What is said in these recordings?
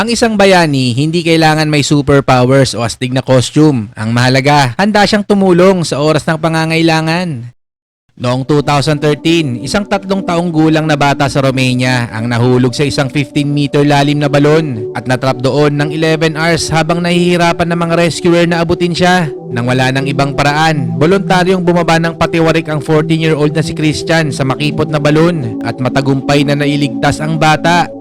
Ang isang bayani, hindi kailangan may superpowers o astig na costume. Ang mahalaga, handa siyang tumulong sa oras ng pangangailangan. Noong 2013, isang tatlong taong gulang na bata sa Romania ang nahulog sa isang 15-meter lalim na balon at natrap doon ng 11 hours habang nahihirapan ng mga rescuer na abutin siya. Nang wala ng ibang paraan, voluntaryong bumaba ng patiwarik ang 14-year-old na si Christian sa makipot na balon at matagumpay na nailigtas ang bata.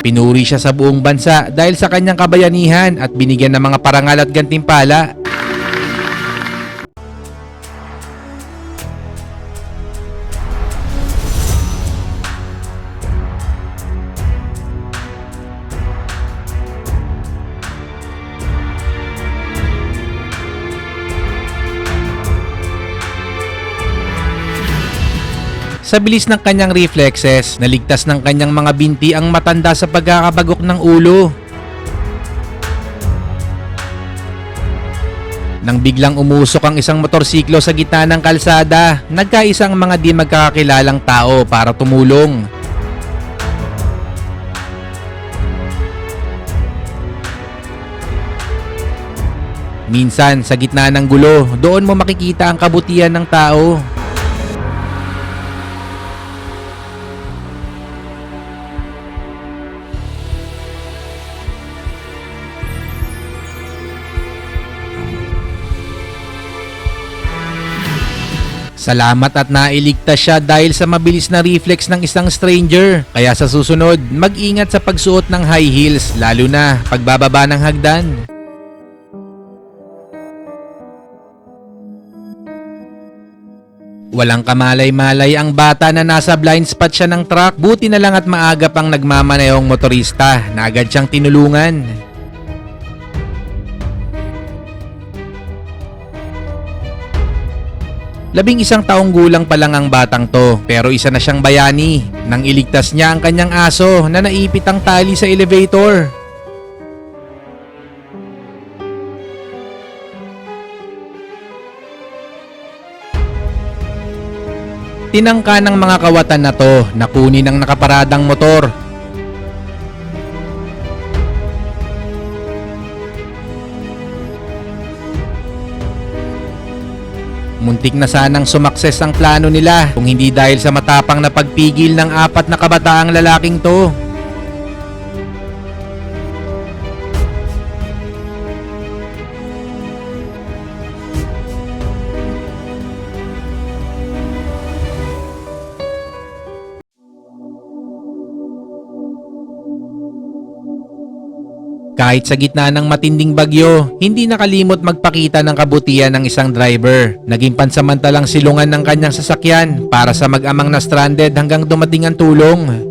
Pinuri siya sa buong bansa dahil sa kanyang kabayanihan at binigyan ng mga parangal at gantimpala. Sa bilis ng kanyang reflexes, naligtas ng kanyang mga binti ang matanda sa pagkakabagok ng ulo. Nang biglang umusok ang isang motorsiklo sa gitna ng kalsada, nagkaisa ang mga di magkakakilalang tao para tumulong. Minsan, sa gitna ng gulo, doon mo makikita ang kabutihan ng tao. Salamat at nailigtas siya dahil sa mabilis na reflex ng isang stranger. Kaya sa susunod, mag-ingat sa pagsuot ng high heels lalo na pagbababa ng hagdan. Walang kamalay-malay ang bata na nasa blind spot siya ng truck. Buti na lang at maaga pang nagmamanayong motorista na agad siyang tinulungan. Labing isang taong gulang pa lang ang batang to pero isa na siyang bayani nang iligtas niya ang kanyang aso na naipit ang tali sa elevator. Tinangka ng mga kawatan na to na kunin ang nakaparadang motor Muntik na sanang sumakses ang plano nila kung hindi dahil sa matapang na pagpigil ng apat na kabataang lalaking to. Kahit sa gitna ng matinding bagyo, hindi nakalimot magpakita ng kabutihan ng isang driver. Naging pansamantalang silungan ng kanyang sasakyan para sa mag-amang na stranded hanggang dumating ang tulong.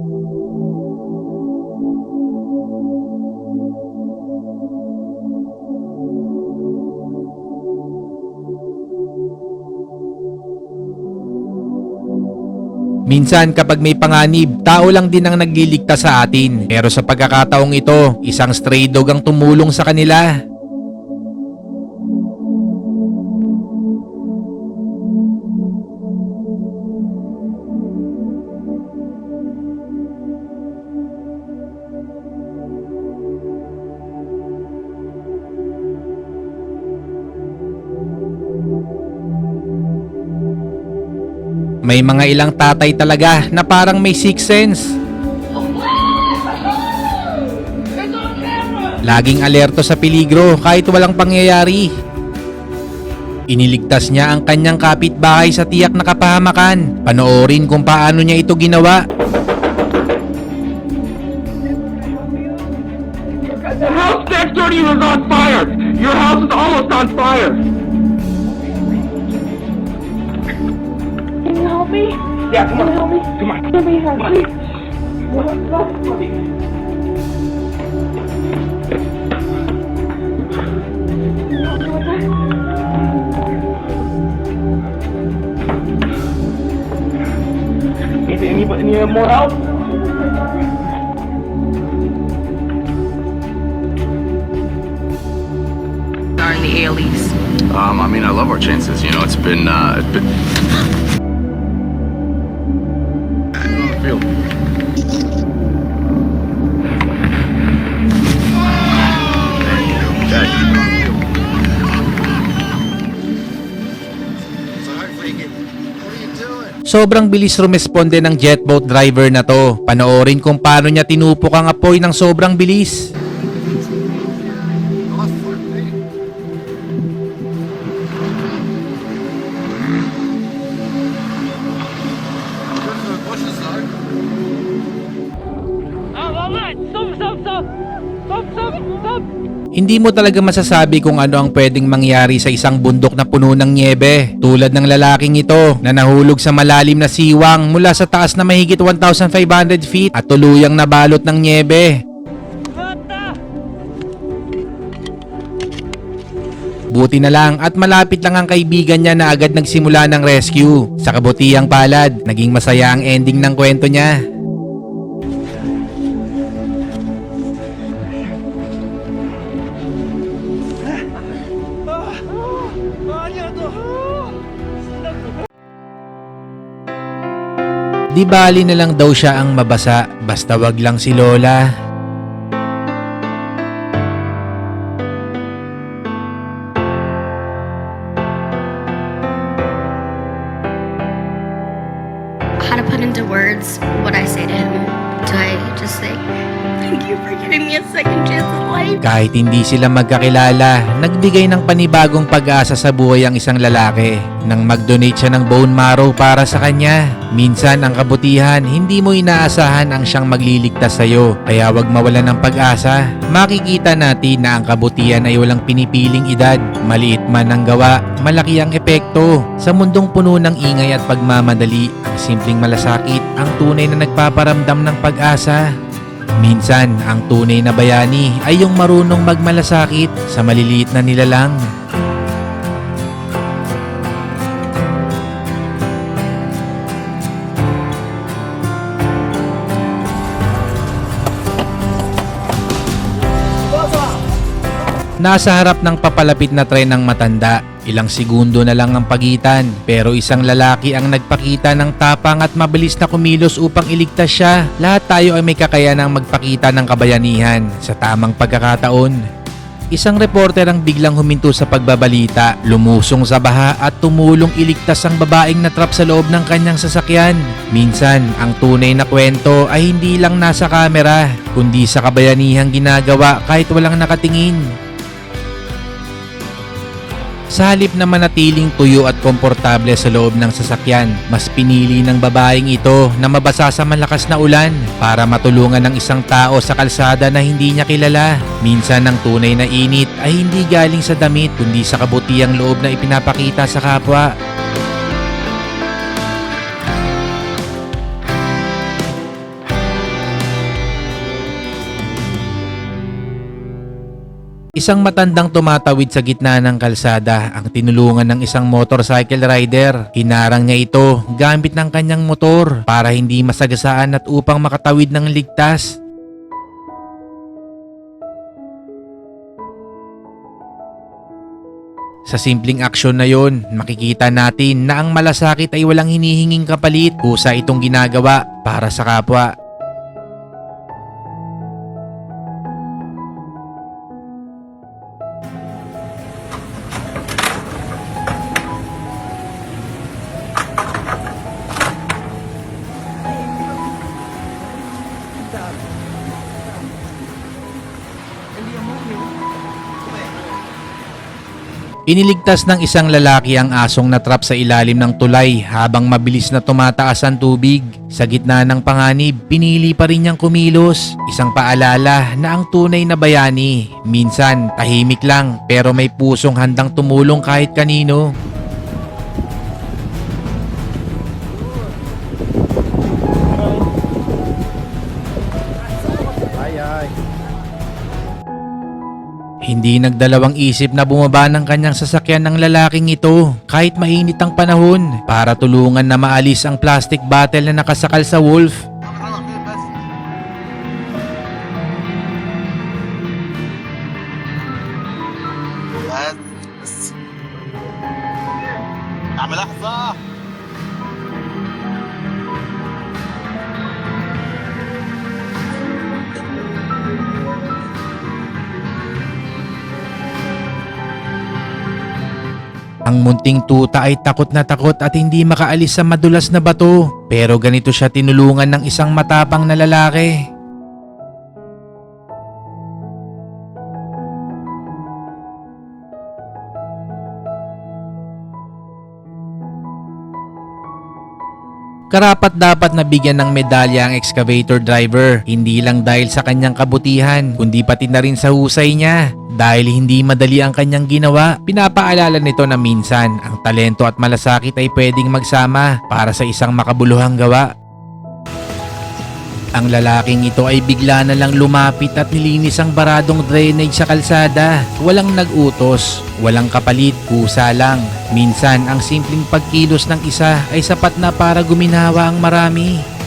Minsan kapag may panganib, tao lang din ang nagliligtas sa atin. Pero sa pagkakataong ito, isang stray dog ang tumulong sa kanila. May mga ilang tatay talaga na parang may sixth sense. Laging alerto sa peligro kahit walang pangyayari. Iniligtas niya ang kanyang kapitbahay sa tiyak na kapahamakan. Panoorin kung paano niya ito ginawa. The house next door to you is on fire! Your house is almost on fire! help me? Yeah, come on. Help me? Come on. Come on. Come on. Is anybody need more help? Are in the alleys. Um, I mean, I love our chances. You know, it's been, uh, it's been Sobrang bilis rumesponde ng jet boat driver na to. Panoorin kung paano niya tinupok ang apoy ng sobrang bilis. Hindi mo talaga masasabi kung ano ang pwedeng mangyari sa isang bundok na puno ng niebe. Tulad ng lalaking ito na nahulog sa malalim na siwang mula sa taas na mahigit 1,500 feet at tuluyang nabalot ng niebe. Buti na lang at malapit lang ang kaibigan niya na agad nagsimula ng rescue. Sa kabutihang palad, naging masaya ang ending ng kwento niya. Di bali na lang daw siya ang mabasa, basta wag lang si Lola. Kahit hindi sila magkakilala, nagbigay ng panibagong pag-asa sa buhay ang isang lalaki nang mag-donate siya ng bone marrow para sa kanya. Minsan ang kabutihan, hindi mo inaasahan ang siyang magliligtas sa iyo, kaya wag mawalan ng pag-asa. Makikita natin na ang kabutihan ay walang pinipiling edad, maliit man ang gawa, malaki ang epekto. Sa mundong puno ng ingay at pagmamadali, ang simpleng malasakit ang tunay na nagpaparamdam ng pag-asa. Minsan, ang tunay na bayani ay yung marunong magmalasakit sa maliliit na nilalang. Nasa harap ng papalapit na tren ng matanda, ilang segundo na lang ang pagitan pero isang lalaki ang nagpakita ng tapang at mabilis na kumilos upang iligtas siya. Lahat tayo ay may kakayanang magpakita ng kabayanihan sa tamang pagkakataon. Isang reporter ang biglang huminto sa pagbabalita, lumusong sa baha at tumulong iligtas ang babaeng natrap sa loob ng kanyang sasakyan. Minsan, ang tunay na kwento ay hindi lang nasa kamera, kundi sa kabayanihang ginagawa kahit walang nakatingin. Sa halip na manatiling tuyo at komportable sa loob ng sasakyan, mas pinili ng babaeng ito na mabasa sa malakas na ulan para matulungan ng isang tao sa kalsada na hindi niya kilala. Minsan ang tunay na init ay hindi galing sa damit kundi sa kabutihang loob na ipinapakita sa kapwa. Isang matandang tumatawid sa gitna ng kalsada ang tinulungan ng isang motorcycle rider. Hinarang niya ito gamit ng kanyang motor para hindi masagasaan at upang makatawid ng ligtas. Sa simpleng aksyon na yon, makikita natin na ang malasakit ay walang hinihinging kapalit kusa itong ginagawa para sa kapwa. Iniligtas ng isang lalaki ang asong natrap sa ilalim ng tulay habang mabilis na tumataas ang tubig. Sa gitna ng panganib, pinili pa rin niyang kumilos. Isang paalala na ang tunay na bayani, minsan tahimik lang pero may pusong handang tumulong kahit kanino. Hindi nagdalawang isip na bumaba ng kanyang sasakyan ng lalaking ito kahit mainit ang panahon para tulungan na maalis ang plastic bottle na nakasakal sa wolf. Ang munting tuta ay takot na takot at hindi makaalis sa madulas na bato. Pero ganito siya tinulungan ng isang matapang na lalaki. Karapat dapat na bigyan ng medalya ang excavator driver, hindi lang dahil sa kanyang kabutihan, kundi pati na rin sa husay niya. Dahil hindi madali ang kanyang ginawa, pinapaalala nito na minsan ang talento at malasakit ay pwedeng magsama para sa isang makabuluhang gawa. Ang lalaking ito ay bigla na lang lumapit at nilinis ang baradong drainage sa kalsada. Walang nag-utos, walang kapalit, kusa lang. Minsan, ang simpleng pagkilos ng isa ay sapat na para guminawa ang marami.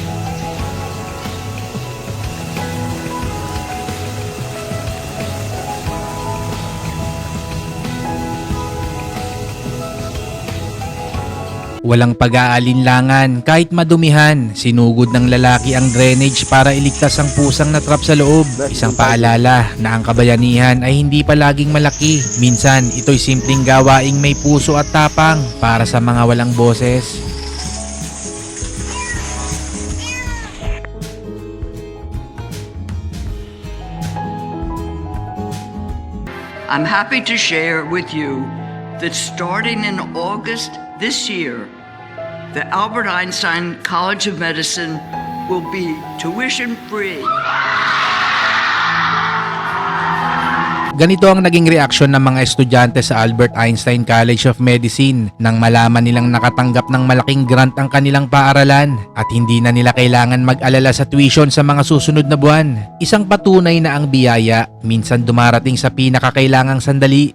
Walang pag-aalinlangan kahit madumihan, sinugod ng lalaki ang drainage para iligtas ang pusang natrap sa loob. Isang paalala na ang kabayanihan ay hindi palaging malaki. Minsan, ito'y simpleng gawaing may puso at tapang para sa mga walang boses. I'm happy to share with you that starting in August this year, the Albert Einstein College of Medicine will be tuition free. Ganito ang naging reaksyon ng mga estudyante sa Albert Einstein College of Medicine nang malaman nilang nakatanggap ng malaking grant ang kanilang paaralan at hindi na nila kailangan mag-alala sa tuition sa mga susunod na buwan. Isang patunay na ang biyaya minsan dumarating sa pinakakailangang sandali